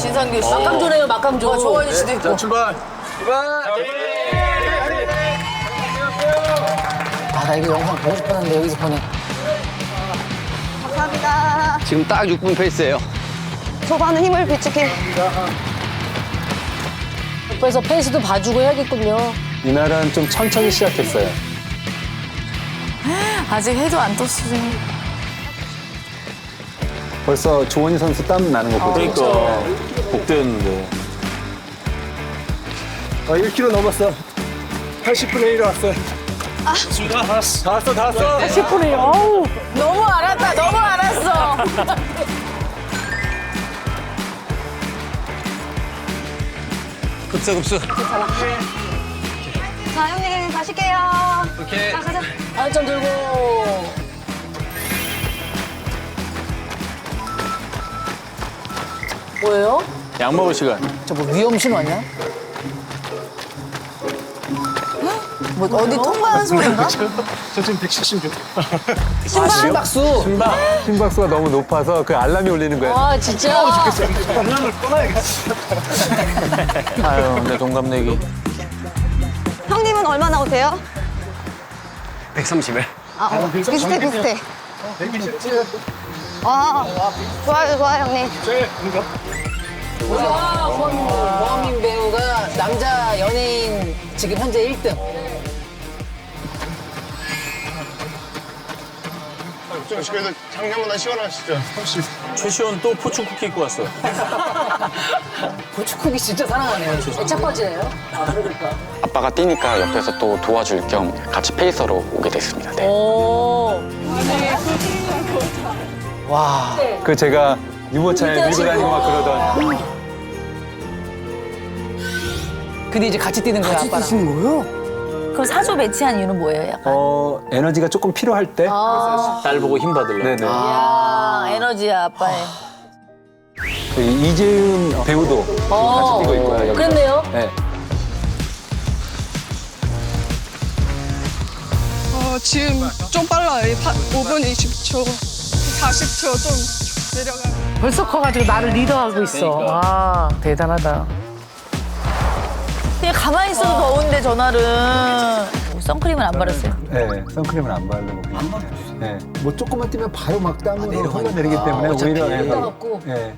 진상규 씨. 막강조네요, 막강조. 어, 조원희 씨도 있고. 출발. 아, 나 이거 영상 보고 싶었는데 여기서 보네. 감사합니다. 지금 딱 6분 페이스예요. 초반은 힘을 비축해. 그래서 페이스도 봐주고 해야겠군요. 이날은 좀 천천히 시작했어요. 아직 해도 안 떴어. 벌써 조원희 선수 땀 나는 거 보죠. 그러니까 복대였는데. 어, 1km 넘었어. 80분의 1 왔어. 아, 다 왔어, 다 왔어. 10분이에요. 어우. 너무 알았다. 너무 알았어. 급수 급수. 자, 형님, 가실게요. 오케이. 자, 가자. 안점 들고. 뭐예요? 약 먹을 시간. 저 뭐 위험 신호냐? 뭐 어디 통과한 소리인가? 저 지금 176. 심박수. 심박, 심박수가 너무 높아서 그 알람이 울리는 거야. 아, 진짜. 아유, 내 동갑내기. 형님은 얼마 나오세요? 130에. 아, 어, 비슷해, 비슷해. 아, 좋아요, 좋아요, 형님. 모하민 배우가 남자 연예인 지금 현재 1등. 그래도 작년보다 시원하시죠? 최시원 또 포춘 쿠키 입고 왔어. 고추국이 진짜 사랑하네요. 애착바지예요? 아빠가 뛰니까 옆에서 또 도와줄 겸 같이 페이서로 오게 됐습니다. 네. 오. 와. 그 제가 유모차에 밀고 다니고 막 그러던. 근데 이제 같이 뛰는 거야, 아빠랑. 그럼 사조 매치한 이유는 뭐예요? 약간? 어, 에너지가 조금 필요할 때. 딸 보고 힘 받으려고. 네네. 아, 에너지야, 아빠의. 그 이재은 배우도 지금 같이 뛰고 있고요. 여기서. 그랬네요. 네. 어, 지금 좀 빨라요. 5분 20초, 40초 좀 내려가요. 벌써 커가지고 나를 리더하고 있어. 와, 대단하다. 그냥 가만히 있어도 더운데, 전날은. 선크림은 안 바랐어요. 네, 선크림을 안 바르고. 안 바르죠. 네. 뭐 조금만 뛰면 바로 막 땀으로 흘러내리기 때문에 어차피 오히려. 예.